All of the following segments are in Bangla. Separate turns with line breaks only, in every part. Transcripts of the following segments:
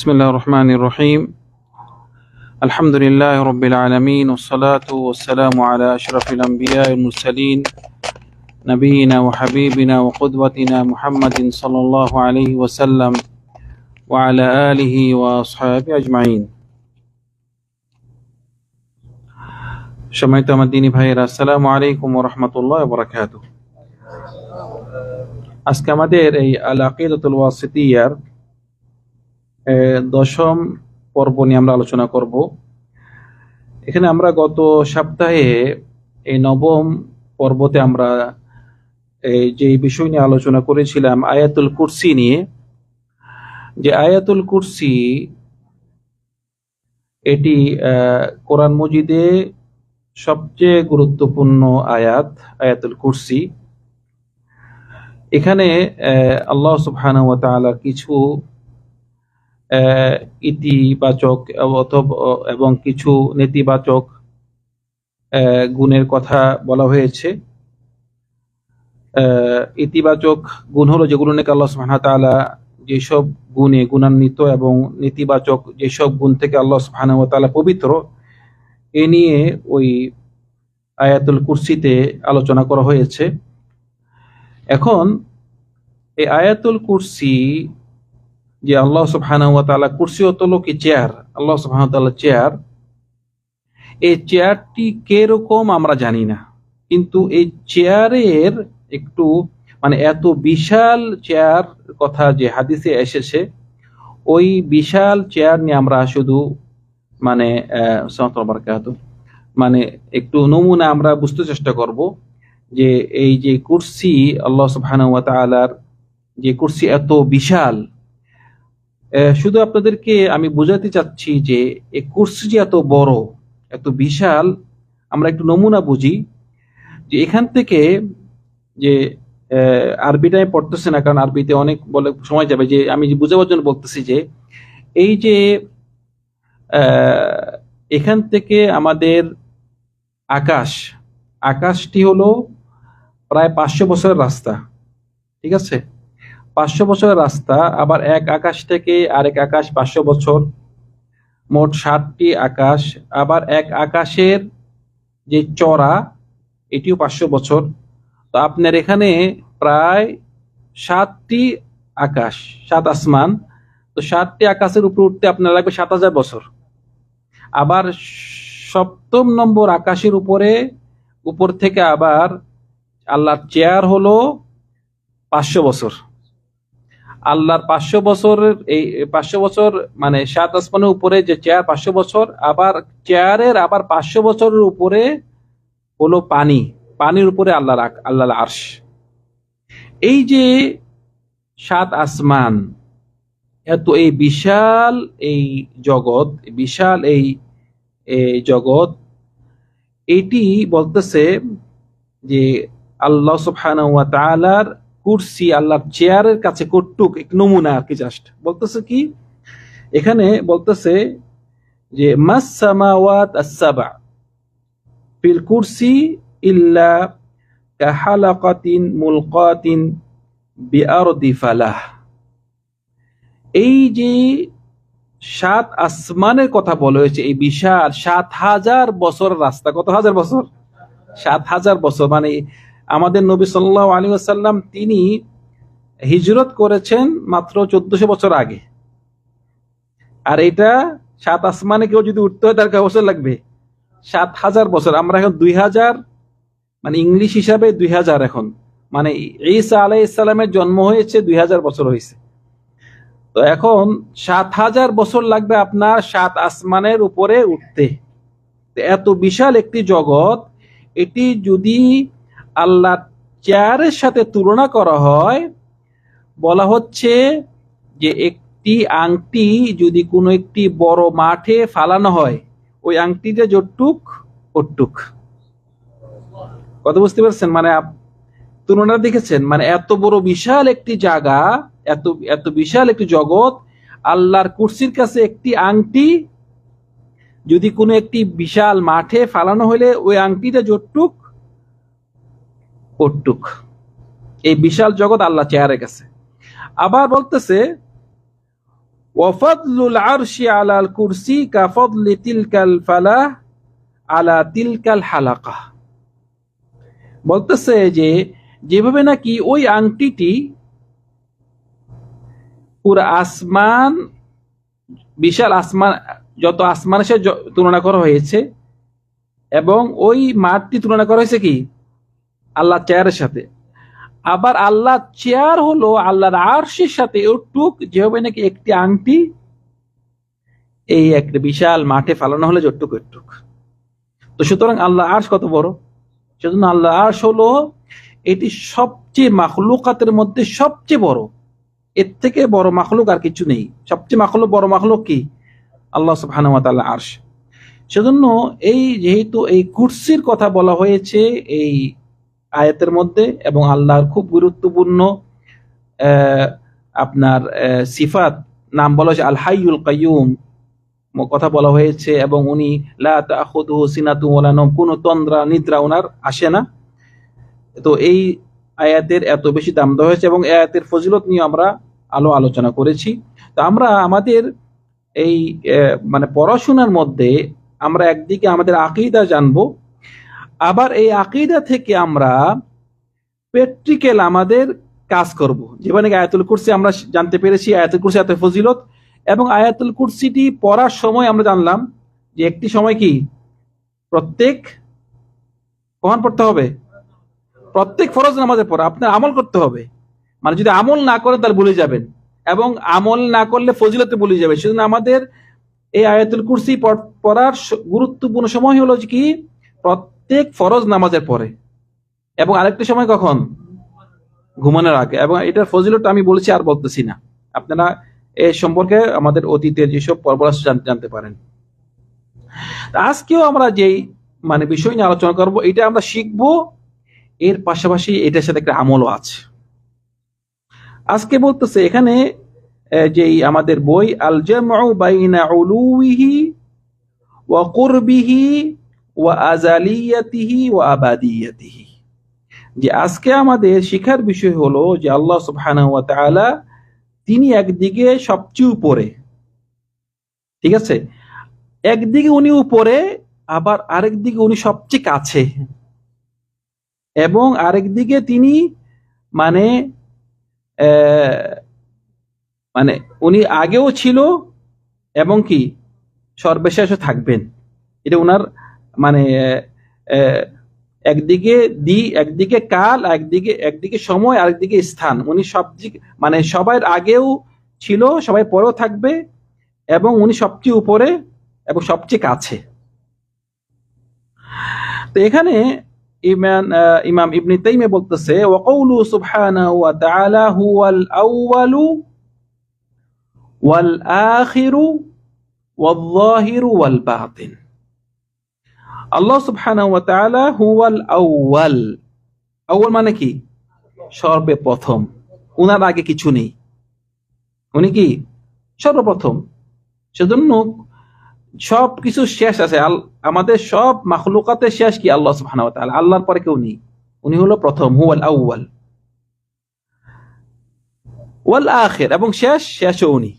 بسم الله الرحمن الرحيم الحمد لله رب العالمين والصلاة والسلام على أشرف الأنبياء والمرسلين نبينا وحبيبنا وقدوتنا محمد صلى الله عليه وسلم وعلى آله وأصحابه أجمعين সম্মানিত আমার দিনী ভাইয়েরা আসসালামু আলাইকুম ওরহমতুল্লাহ বরাকাতু আজকে আমাদের এই আল আকিদাতুল ওয়াসিতিয়ার আহ, দশম পর্ব নিয়ে আমরা আলোচনা করব। এখানে আমরা গত সপ্তাহে এই নবম পর্বতে আমরা এই যে বিষয় নিয়ে আলোচনা করেছিলাম, আয়াতুল কুরসি নিয়ে, যে আয়াতুল কুরসি এটি কোরআন মজিদে সবচেয়ে গুরুত্বপূর্ণ আয়াত, আয়াতুল কুরসি। এখানে আল্লাহ সুবহানাহু কিছু ইতিবাচক এবং কিছু নেতিবাচক গুণের কথা বলা হয়েছে। ইতিবাচক গুণ হলো যেগুলো নাকি আল্লাহ সুবহানাহু তাআলা যেসব গুণে গুণান্বিত এবং নেতিবাচক যেসব গুণ থেকে আল্লাহ সুবহানাহু ওয়া তাআলা পবিত্র, এ নিয়ে ওই আয়াতুল কুরসিতে আলোচনা করা হয়েছে। এখন, এই আয়াতুল কুরসি যে আল্লাহ তাআলা কুরসি হলো কি চেয়ার, আল্লাহ সুবহানাহু চেয়ার, এই চেয়ারটি কীরকম আমরা জানি না। কিন্তু এই চেয়ারের একটু মানে এত বিশাল চেয়ার কথা যে হাদিসে এসেছে, ওই বিশাল চেয়ার নিয়ে আমরা শুধু মানে মানে একটু নমুনা আমরা বুঝতে চেষ্টা করব যে এই যে কুরসি আল্লাহ সুবহানাহু যে কুরসি এত বিশাল শুধু আপনাদেরকে আমি বোঝাতে চাচ্ছি যে এই কুরসি যে এত বড় এত বিশাল আমরা একটু নমুনা বুঝি যে এখান থেকে যে আহ, আরবিটা আমি পড়তেছি না কারণ আরবিতে অনেক বলে সময় যাবে যে আমি বুঝাবার জন্য বলতেছি যে এই যে এখান থেকে আমাদের আকাশ আকাশটি হলো প্রায় পাঁচশো বছরের রাস্তা ঠিক আছে? পাঁচশো বছরের রাস্তা, আবার এক আকাশ থেকে আরেক আকাশ পাঁচশো বছর। মোট ষাটটি আকাশ, আবার এক আকাশের যে চড়া, এটিও পাঁচশো বছর। তো আপনার এখানে প্রায় সাতটি আকাশ, সাত আসমান। তো সাতটি আকাশের উপরে উঠতে আপনার লাগবে সাত হাজার বছর। আবার সপ্তম নম্বর আকাশের উপরে, উপর থেকে আবার আল্লাহর চেয়ার হলো পাঁচশো বছর। আল্লাহর পাঁচশো বছরের এই পাঁচশো বছর মানে সাত আসমানের উপরে যে চেয়ার, পাঁচশো বছর, আবার চেয়ারের আবার পাঁচশো বছরের উপরে হলো পানি। পানির উপরে আল্লাহ আল্লাহর আরশ। এই যে সাত আসমান, এত এই বিশাল এই জগৎ, বিশাল এই জগৎ, এটি বলতেছে যে আল্লাহ সুবহানাহু কুরসি আল্লাহর চেয়ারের কাছে কটুক এক নমুনা আর কি জাস্ট বলতেছে কি? এখানে বলতেছে যে ফিল কুরসি ইল্লা কাহালাকাতিন মুলকাতিন বিআরদি ফালাহ। এই যে সাত আসমানের কথা বলা হয়েছে, এই বিশাল সাত হাজার বছর রাস্তা, কত হাজার বছর? সাত হাজার বছর মানে আমাদের নবী সাল্লাহ আলী আসাল্লাম তিনি হিজরত করেছেন মাত্র চোদ্দশো বছর আগে। আর এটা সাত আসমানে কেউ যদি উঠতে হয় তার বছর লাগবে? সাত হাজার বছর। আমরা এখন দুই হাজার মানে ইংলিশ হিসাবে দুই হাজার এখন। মানে ঈসা আলাই ইসলামের জন্ম হয়েছে দুই হাজার বছর হয়েছে। তো এখন সাত হাজার বছর লাগবে আপনার সাত আসমানের উপরে উঠতে। এত বিশাল একটি জগৎ, এটি যদি আল্লাহ চেয়ারের সাথে তুলনা করা হয়, বলা হচ্ছে যে একটি আংটি যদি কোনো একটি বড় মাঠে ফালানো হয়, ওই আংটিটা যটুক ওটুক কথা বুঝতে পারছেন? মানে তুলনা দেখেছেন? মানে এত বড় বিশাল একটি জায়গা, এত এত বিশাল একটি জগৎ, আল্লাহর কুরসির কাছে একটি আংটি, যদি কোনো একটি বিশাল মাঠে ফালানো হলে ওই আংটিটা যটুক ওটুক এই বিশাল জগৎ আল্লাহ চেয়ারের গেছে। আবার বলতেছে ওয়াফাদলুল আরশি আলাল কুরসি কাফদলি তিলকাল ফালাহ আলা তিলকাল হালাকা বলতেছে যে, যেভাবে নাকি ওই আংটিটি পুরো আসমান, বিশাল আসমান, যত আসমানের সাথে তুলনা করা হয়েছে, এবং ওই মাঠটি তুলনা করা হয়েছে কি? আল্লাহ চেয়ারের সাথে। আবার আল্লাহ চেয়ার হলো আল্লাহর আরশের সাথে। ওটুক যেভাবে নাকি একটি আংটি, এই একটা বিশাল মাঠে ফালানো হলে যটুক একটুক তো সুতরাং আল্লাহ আর্শ কত বড়? সেজন্য আল্লাহ আর্শ হলো এটি সবচেয়ে মাখলুকাতের মধ্যে সবচেয়ে বড়। এর থেকে বড় মাখলুক আর কিছু নেই। সবচেয়ে মাখলুক, বড় মাখলুক কি? আল্লাহ তাআলা আরশ। সেজন্য এই যেহেতু এই কুরসির কথা বলা হয়েছে, এই আয়াতের মধ্যে এবং আল্লাহর খুব গুরুত্বপূর্ণ আপনার সিফাত। নাম বলা হয়েছে আল হাইয়ুল কাইয়ুম কথা বলা হয়েছে এবং উনি সিনাতু ওয়ালা নওম। কোনো তন্দ্রা, নিদ্রা ওনার আসে না। তো এই আয়াতের এত বেশি দাম দেওয়া হয়েছে এবং আয়াতের ফজিলত নিয়ে আমরা আলো আলোচনা করেছি। তো আমরা আমাদের এই মানে পড়াশোনার মধ্যে আমরা একদিকে আমাদের আকিদা জানব আবার এই আকিদা থেকে আমরা প্র্যাকটিক্যাল আমাদের কাজ করব। যেখানে আয়াতুল কুরসি আমরা জানতে পেরেছি, আয়াতুল কুরসি এত ফজিলত এবং আয়াতুল কুরসিটি পড়ার সময় আমরা জানলাম যে একটি সময় কি? প্রত্যেক কখন পড়তে হবে? প্রত্যেক ফরজ নামাজের পর আপনার আমল করতে হবে। মানে যদি আমল না করেন তাহলে ভুলে যাবেন। এবং আমল না করলে ফজিলতে ভুলে যাবে সেজন্য আমাদের এই আয়াতুল কুরসি পড়- পড়ার গুরুত্বপূর্ণ সময় হলো কি? প্রত্যেক ফরজ নামাজের পরে। এবং আরেকটি সময় কখন? ঘুমানোর আগে। এবং এটার ফজিলতটা আমি বলেছি আর বলতেছি না। আপনারা এ সম্পর্কে আমাদের অতীতের যেসব পর্বরাস জানতে পারেন। আজকেও আমরা যেই মানে বিষয় নিয়ে আলোচনা করব, এটা আমরা শিখব। এর পাশাপাশি এটার সাথে একটা আমলও আছে। আজকে বলতেছে, এখানে যেই আমাদের বই আল জামউ বাইনা উলুহি ওয়া কুরবিহি ওয়া আজালিয়াতিহি ওয়া আবাদিয়াতিহি। যে আজকে আমাদের শিখার বিষয় হলো যে আল্লাহ সুবহানাহু তিনি একদিকে সবচেয়ে উপরে। ঠিক আছে? একদিকে উনি উপরে, আবার আরেক দিকে উনি সবচেয়ে কাছে। এবং আরেক দিকে তিনি মানে মানে উনি আগেও ছিল এবং কি? সর্বশেষও থাকবেন। এটা উনার মানে একদিকে দি, একদিকে কাল, একদিকে একদিকে সময়, আরেকদিকে স্থান। উনি সব মানে সবার আগেও ছিল, সবাই পরেও থাকবে, এবং উনি সবচেয়ে উপরে এবং সবচেয়ে কাছে। তো এখানে ইমান ইমাম ইবনে তাইমে বলতেছে ওয়াকাউলু সুবহানাহু ওয়া তাআলা হুয়াল আউয়ালু ওয়াল আখিরু ওয়াল যাহিরু ওয়াল বাতিন। আল্লাহ সুবহানাহু ওয়া তাআলা হুয়াল আউয়াল। মানে কি? সর্বপ্রথম। উনার আগে কিছু নেই। উনি কি? সর্বপ্রথম। সেজন্য সব কিছু শেষ আছে। আমাদের সব মাখলুকাতের শেষ কি? আল্লাহ সুবহানাহু আল্লাহর পরে কেউ নেই। উনি হলো প্রথম, হুয়াল আউয়াল। ওয়াল আখির। এবং শেষ, শেষও উনি।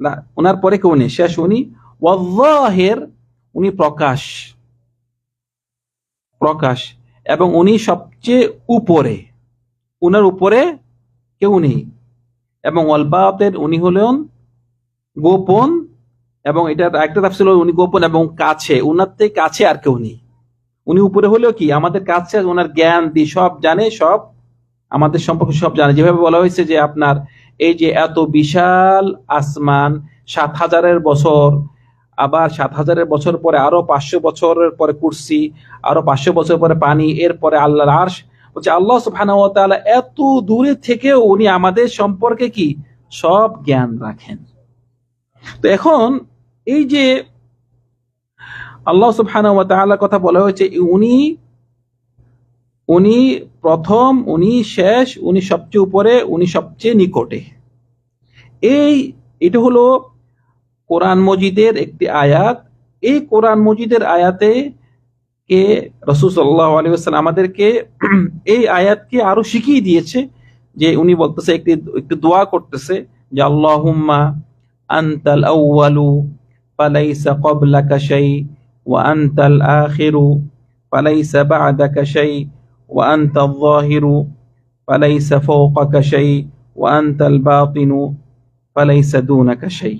না ওনার পরে কেউ নেই। শেষ উনি। ওয়াল উনি প্রকাশ। প্রকাশ, এবং উনি সবচেয়ে উপরে। উনার উপরে কেউ নেই। এবং ওয়াল বাতিন উনি হলেন গোপন, এবং এটা একটা তাফসীর হলো উনি গোপন এবং কাছে। উনার থেকে কাছে আর কেউ নেই। উনি উপরে হলেও কি? আমাদের কাছে ওনার জ্ঞান দি সব জানে, সব আমাদের সম্পর্কে সব জানে। যেভাবে বলা হয়েছে যে আপনার এই যে এত বিশাল আসমান, সাত হাজারের বছর আবার সাত হাজারের বছর পরে আরও পাঁচশো বছরের পরে কুরসি, আরও পাঁচশো বছর পরে পানি, এরপরে আল্লাহর আরশ। বলছে, আল্লাহ তাআলা এত দূরে থেকেও উনি আমাদের সম্পর্কে কি? সব জ্ঞান রাখেন। তো এখন এই যে আল্লাহ সুবহানাহু ওয়া কথা বলা হয়েছে, উনি উনি প্রথম, উনি শেষ, উনি সবচেয়ে উপরে, উনি সবচেয়ে নিকটে। এই, এটা হলো কোরআন মজিদের একটি আয়াত। এই কোরআন মজিদের আয়াতে কে রসুল সাল্লাহ আলিয়াল্লাম আমাদেরকে এই আয়াতকে আরও শিখিয়ে দিয়েছে যে উনি বলতেছে একটি একটি দোয়া করতেছে যে, আল্লাহুম্মা আন্তাল আউয়ালু ফালাইসা ক্বাবলাকা শাই ওয়া আনতাল আখিরু ফালাইসা বা'দাকা শাই ওয়া আনতাল যাহিরু ফালাইসা ফাওকাকা শাই ওয়া আনতাল বাতিনু ফালাইসা দুনাকা কাশাই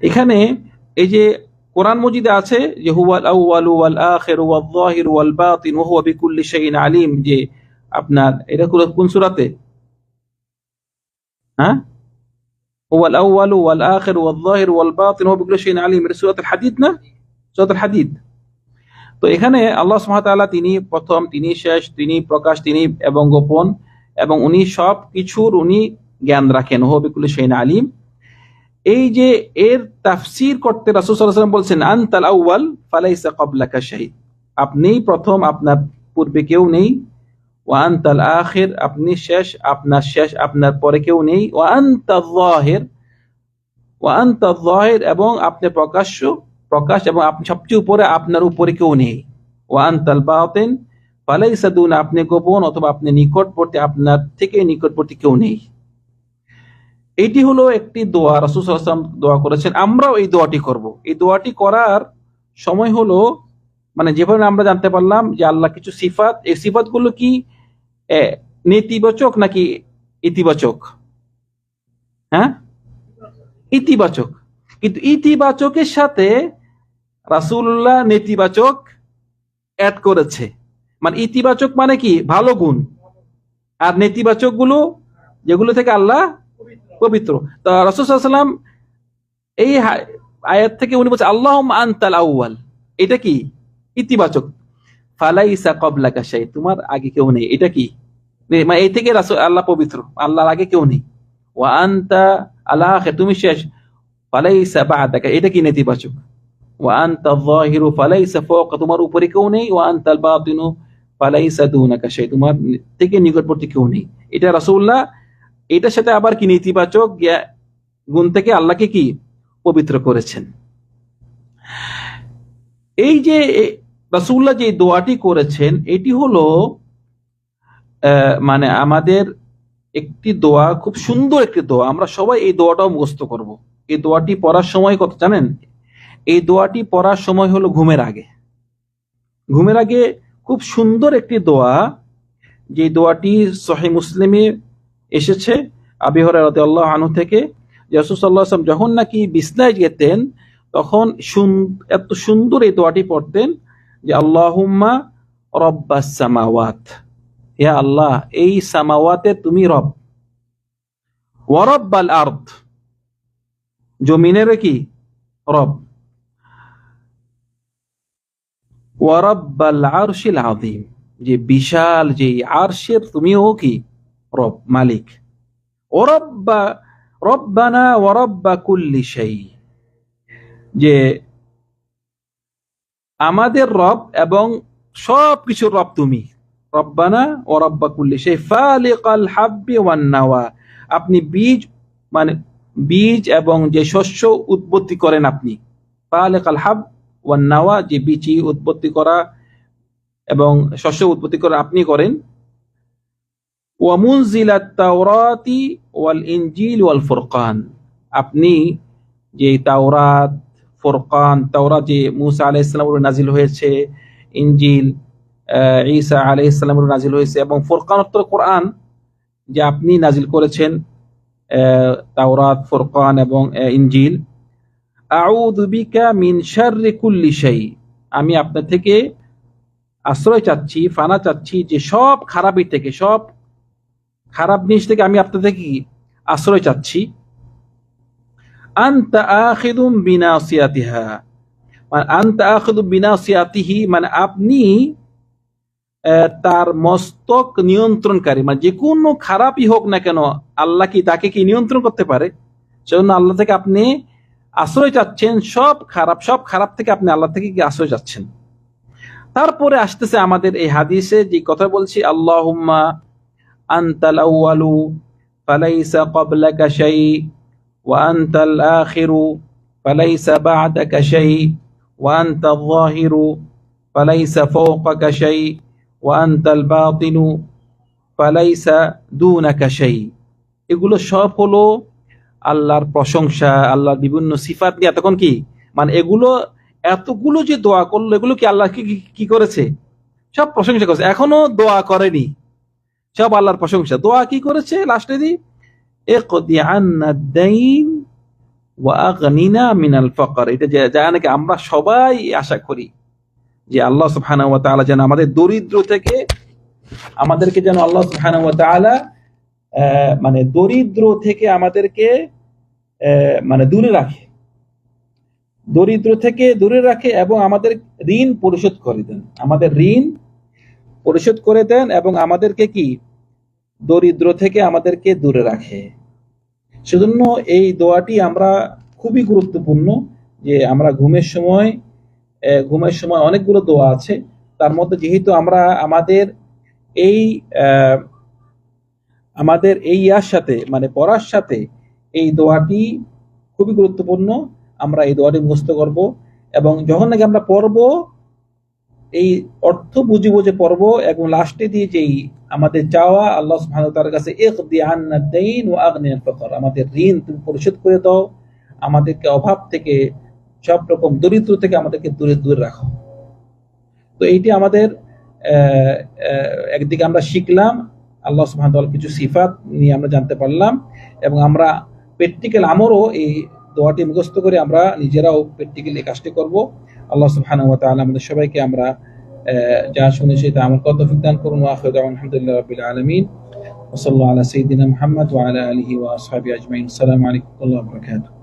এখানে এই যে কোরআন মজিদে আছে যে, হুয়াল আউয়ালু ওয়াল আখিরু ওয়াল যাহিরু ওয়াল বাতিন ওয়া হুয়া বিকুল্লি শাইইন আলিম যে আপনার, এটা কোন- সূরাতে? হ্যাঁ? হুয়াল আউয়ালু ওয়াল আখিরু ওয়াল যাহিরু ওয়াল বাতিন ওয়া বিকুল্লি শাইইন আলিম এটা সূরাতুল হাদিদ না? সূরাতুল হাদিদ। তো এখানে আল্লাহ সুবহানাহু তাআলা তিনি প্রথম, তিনি শেষ, তিনি প্রকাশ, তিনি এবং গোপন, এবং উনি সব কিছুর উনি জ্ঞান রাখেন হুয়া বিকুল্লি শাইইন আলিম। এই যে এর তাফসির করতে রাসূল ওয়াসাল্লাম বলছেন, আনতাল আউয়াল ফালাইসা ক্বাবলাকা শাই আপনি প্রথম, আপনার পূর্বে কেউ নেই। ওয়া আনতাল আখির, আপনি শেষ, আপনার শেষ, আপনার পরে কেউ নেই। ওয়া আনতাল যাহির ওয়া আনতাল যাহির এবং আপনি প্রকাশ্য, প্রকাশ এবং আপনি সবচেয়ে উপরে, আপনার উপরে কেউ নেই। ওয়া আনতাল বাতিন, ফালাইসা দুন, আপনি গোপন অথবা আপনি নিকটবর্তী, আপনার থেকে নিকটবর্তী কেউ নেই। এটি হলো একটি দোয়া, রাসুল ওয়াসাল্লাম দোয়া করেছেন, আমরাও এই দোয়াটি করব। এই দোয়াটি করার সময় হলো মানে যেভাবে আমরা জানতে পারলাম যে আল্লাহ কিছু সিফাত, এই সিফাতগুলো কি নেতিবাচক নাকি ইতিবাচক? হ্যাঁ? ইতিবাচক। কিন্তু ইতিবাচকের সাথে রাসূলুল্লাহ নেতিবাচক অ্যাড করেছে। মানে ইতিবাচক মানে কি? ভালো গুণ। আর নেতিবাচকগুলো যেগুলো থেকে আল্লাহ পবিত্র। তা রসুলাম এই আয়াত থেকে উনি বলছে আল্লাহ আনতাল আউয়াল। এটা কি? ইতিবাচক। ফালাইসা কবলাকা শাই। তোমার আগে কেউ নেই। এটা কি? মানে থেকে আল্লাহ পবিত্র। আল্লাহর আগে কেউ নেই। ওয়া আনতা আল্লাহ তুমি শেষ। ফালাইসা বাদাকা। এটা কি নেতিবাচক? ওয়া আনতা যাহিরু ফালাইসা ফাওকা। তোমার উপরে কেউ নেই। ওয়া আনতাল বাতিনু। ফালাইসা দুনাকা শাই। তোমার থেকে নিকটবর্তী কেউ নেই। এটা রাসূলুল্লাহ এটার সাথে আবার কি নেতিবাচক? গুণ থেকে আল্লাহকে কি পবিত্র করেছেন? এই যে রাসূলুল্লাহ যে দোয়াটি করেছেন, এটি হলো মানে আমাদের একটি দোয়া, খুব সুন্দর একটি দোয়া। আমরা সবাই এই দোয়াটাও মুখস্থ করব। এই দোয়াটি পড়ার সময় কত, জানেন? এই দোয়াটি পড়ার সময় হলো ঘুমের আগে। ঘুমের আগে খুব সুন্দর একটি দোয়া, যে দোয়াটি সহি মুসলিমে এসেছে আবি হরাইরা আল্লাহ আনু থেকে ওয়াসাল্লাম যখন নাকি বিছনায় যেতেন তখন এত সুন্দর এই দোয়াটি পড়তেন যে, আল্লাহুম্মা রব্বাস সামাওয়াত। আল্লাহ, এই সামাওয়াতে তুমি রব। ওয়ারব্বাল আর্থ জমিনের কি? রব। ওয়ারব্বাল আরশিল আদিম যে বিশাল যে আরশের তুমিও কি? রব, মালিক। ওরব্বা রব্বানা ওয়ারব্বা কুল্লি শাই। যে আমাদের রব এবং সব কিছুর রব তুমি। রব্বানা ও রব্বা কুল্লি শাই। ফালিকাল হাব্বি ওয়ান নাওয়া। আপনি বীজ মানে বীজ এবং যে শস্য উৎপত্তি করেন আপনি। ফালিকাল হাব ওয়ান নাওয়া, যে বীজই উৎপত্তি করা এবং শস্য উৎপত্তি করা আপনি করেন। ওয়াল ওয়াল আপনি যে তাওরাত ফুরকান তাওরাত যে মুসা আলাইহিস সালামের নাজিল হয়েছে ইনজিল আহ, ঈসা আলাইহিস সালামের নাজিল হয়েছে এবং ফুরকান অর্থ কোরআন যে আপনি নাজিল করেছেন তাওরাত ফুরকান এবং বিকা মিন আমি আপনার থেকে আশ্রয় চাচ্ছি ফানা চাচ্ছি যে সব খারাপই থেকে সব খারাপ জিনিস থেকে আমি আপনার থেকে কি আশ্রয় চাচ্ছি? আনতা আখিদুম বিনাসিয়াতিহা। মানে বিনাসিয়াতিহি মানে আপনি তার মস্তক নিয়ন্ত্রণকারী মানে যে কোনো খারাপই হোক না কেন, আল্লাহ কি তাকে কি নিয়ন্ত্রণ করতে পারে? সেজন্য আল্লাহ থেকে আপনি আশ্রয় চাচ্ছেন, সব খারাপ সব খারাপ থেকে আপনি আল্লাহ থেকে কি আশ্রয় চাচ্ছেন? তারপরে আসতেছে আমাদের এই হাদিসে যে কথা বলছি, আল্লাহুম্মা আনতাল আউয়ালু ফালাইসা ক্বাবলাকা শাই, ওয়া আনতাল আখিরু ফালাইসা বা'দাকা শাই, ওয়া আনতাল যাহিরু ফালাইসা ফাওকাকা শাই, ওয়া আনতাল বাতিনু এগুলো সব হলো আল্লাহর প্রশংসা, আল্লাহর বিভিন্ন সিফাত নিয়ে। তখন কি? মানে এগুলো এতগুলো যে দোয়া করল, এগুলো কি আল্লাহ কি করেছে? সব প্রশংসা করেছে। এখনও দোয়া করেনি। সব আল্লাহর প্রশংসা। দোয়া কি করেছে লাস্টে দি? মিনাল ফকর। আমরা সবাই আশা করি যে আল্লাহ সুবহানাহু ওয়া তাআলা যেন আমাদের দরিদ্র থেকে আমাদেরকে যেন আল্লাহ সুবহানাহু ওয়া তাআলা মানে দরিদ্র থেকে আমাদেরকে মানে দূরে রাখে। দরিদ্র থেকে দূরে রাখে এবং আমাদের ঋণ পরিশোধ করে দেন। আমাদের ঋণ পরিশোধ করে দেন এবং আমাদেরকে কি? দরিদ্র থেকে আমাদেরকে দূরে রাখে। সেজন্য এই দোয়াটি আমরা খুবই গুরুত্বপূর্ণ যে আমরা ঘুমের সময় ঘুমের সময় অনেকগুলো দোয়া আছে। তার মধ্যে যেহেতু আমরা আমাদের এই আমাদের এই ইয়ার সাথে মানে পড়ার সাথে এই দোয়াটি খুবই গুরুত্বপূর্ণ। আমরা এই দোয়াটি মুখস্থ করব এবং যখন নাকি আমরা পড়ব এই অর্থ বুঝে বুঝে পর্ব এবং লাস্টে দিয়ে যেই আমাদের চাওয়া, আল্লাহ সুবহানাহু কাছে ওয়া আমাদের ঋণ তুমি পরিশোধ করে দাও, আমাদেরকে অভাব থেকে, সব রকম দরিদ্র থেকে আমাদেরকে দূরে দূরে রাখো। তো এইটি আমাদের একদিকে আমরা শিখলাম, আল্লাহ তাআলার কিছু সিফাত নিয়ে আমরা জানতে পারলাম এবং আমরা প্র্যাকটিক্যাল আমরও এই দোয়াটি মুখস্থ করে আমরা নিজেরাও প্র্যাকটিক্যাল কাজটি করব। আল্লাহ সুবহানাহু ওয়া তাআলা আমাদের সবাইকে আমরা আহ, যা শুনেছি তা আমার কত দান করুন ওয়া আখিরু দাওয়ানা আলহামদুলিল্লাহি রাব্বিল আলামিন ওয়া সাল্লাল্লাহু আলা সাইয়্যিদিনা মুহাম্মদ ওয়া আলা আলিহি ওয়া আসহাবিহি আজমাইন আসসালামু আলাইকুম ওয়া রাহমাতুল্লাহি ওয়া বারাকাতুহু